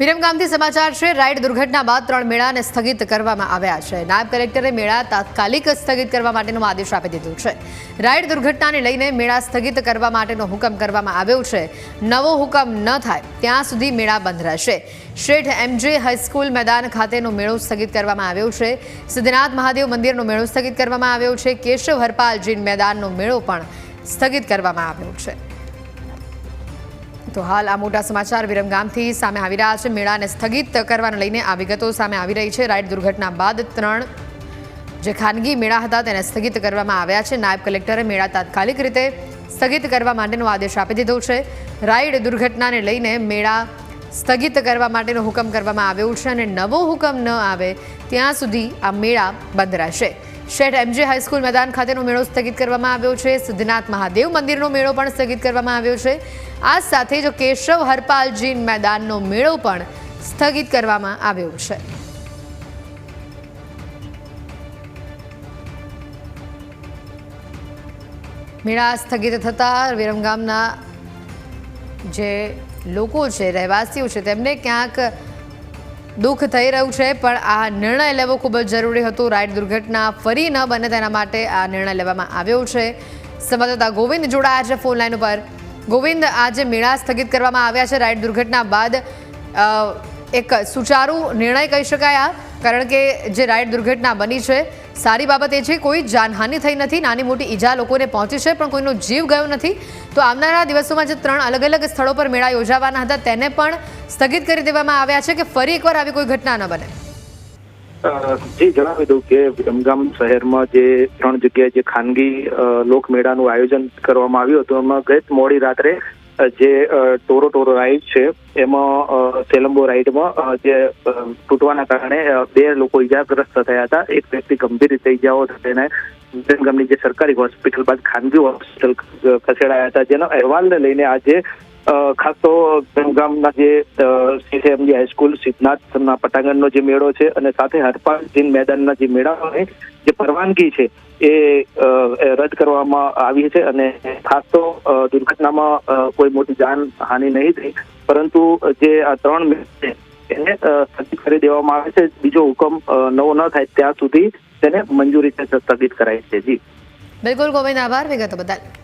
વિરમગામથી સમાચાર છે રાઇડ દુર્ઘટના બાદ ત્રણ મેળાને સ્થગિત કરવામાં આવ્યા છે. નાયબ કલેક્ટરે મેળા તાત્કાલિક સ્થગિત કરવા માટેનો આદેશ આપી દીધો છે. રાઈડ દુર્ઘટનાને લઈને મેળા સ્થગિત કરવા માટેનો હુકમ કરવામાં આવ્યો છે. નવો હુકમ ન થાય, ત્યાં સુધી મેળા બંધ રહેશે. શેઠ એમજે હાઈસ્કૂલ મેદાન ખાતેનો મેળો સ્થગિત કરવામાં આવ્યો છે. સિદ્ધનાથ મહાદેવ મંદિરનો મેળો સ્થગિત કરવામાં આવ્યો છે. કેશવ હરપાલ જૈન મેદાનનો મેળો પણ સ્થગિત કરવામાં આવ્યો છે. તો હાલ આ મોટા સમાચાર વિરમગામથી સામે આવી રહ્યા છે. મેળાને સ્થગિત કરવાને લઈને આ વિગતો સામે આવી રહી છે. રાઈડ દુર્ઘટના બાદ ત્રણ જે ખાનગી મેળા હતા તેને સ્થગિત કરવામાં આવ્યા છે. નાયબ કલેક્ટરે મેળા તાત્કાલિક રીતે સ્થગિત કરવા માટેનો આદેશ આપી દીધો છે. રાઈડ દુર્ઘટનાને લઈને મેળા સ્થગિત કરવા માટેનો હુકમ કરવામાં આવ્યો છે અને નવો હુકમ ન આવે ત્યાં સુધી આ મેળા બંધ રહેશે. શેઠ એમજે હાઈસ્કૂલ મેદાન ખાતેનો મેળો સ્થગિત કરવામાં આવ્યો છે. સિદ્ધનાથ મહાદેવ મંદિરનો મેળો પણ સ્થગિત કરવામાં આવ્યો છે. આ સાથે જ કેશવ હરપાલજી મેદાનનો મેળો પણ સ્થગિત કરવામાં આવ્યો છે. મેળા સ્થગિત થતાં વિરમગામના જે લોકો છે, રહેવાસીઓ છે, તેમને ક્યાંક દુઃખ થઈ રહ્યું છે, પણ આ નિર્ણય લેવો ખૂબ જ જરૂરી હતો. રાઈડ દુર્ઘટના ફરી ન બને તેના માટે આ નિર્ણય લેવામાં આવ્યો છે. સંવાદદાતા ગોવિંદ જોડાયા છે ફોન લાઈન ઉપર. ગોવિંદ, આજે મેળા સ્થગિત કરવામાં આવ્યા છે. રાઈડ દુર્ઘટના બાદ એક સુચારુ નિર્ણય કહી શકાય આ. કારણ કે જે રાઈડ દુર્ઘટના બની છે, સારી બાબત એ છે, કોઈ જાનહાનિ થઈ નથી, નાની મોટી ઈજા લોકોને પહોંચી છે, પણ કોઈનો જીવ ગયો નથી. તો આવનારા દિવસોમાં જે ત્રણ અલગ અલગ સ્થળો પર મેળા યોજાવાના હતા, તેને પણ સ્થગિત કરી દેવામાં આવ્યા છે કે ફરી એકવાર આવી કોઈ ઘટના ન બને. જી, જણાવી દઉં કે વિરમગામ શહેરમાં જે ત્રણ જગ્યાએ જે ખાનગી લોકમેળાનું આયોજન કરવામાં આવ્યું હતું, એમાં ગત મોડી રાત્રે જે ટોરો ટોરો રાઈડ છે, એમાં સેલમ્બો રાઈડમાં જે તૂટવાના કારણે બે લોકો ઈજાગ્રસ્ત થયા હતા. એક વ્યક્તિ ગંભીર રીતે ઈજાઓ તેને ગામની જે સરકારી હોસ્પિટલ બાદ ખાનગી હોસ્પિટલ ખસેડાયા હતા. જેનો અહેવાલને લઈને આજે ખાસ તો ગામના જે સીસીએમજી હાઈસ્કૂલ સિદ્ધનાથના પટાંગણનો જે મેળો છે અને સાથે હરપાલ જીન મેદાનના જે મેળાઓની જે પરવાનગી છે, એ રદ કરવામાં આવી છે અને ખાસ તો દુર્ઘટનામાં કોઈ મોટી જાન હાનિ નહીં થઈ, પરંતુ જે આ ત્રણ છે, એને સ્થગિત કરી દેવામાં આવે છે. બીજો હુકમ નવો ન થાય ત્યાં સુધી તેને મંજૂરી છે સ્થગિત કરાય છે. જી. બિલકુલ ગોવિંદ, આભાર. વિગતો બદલ.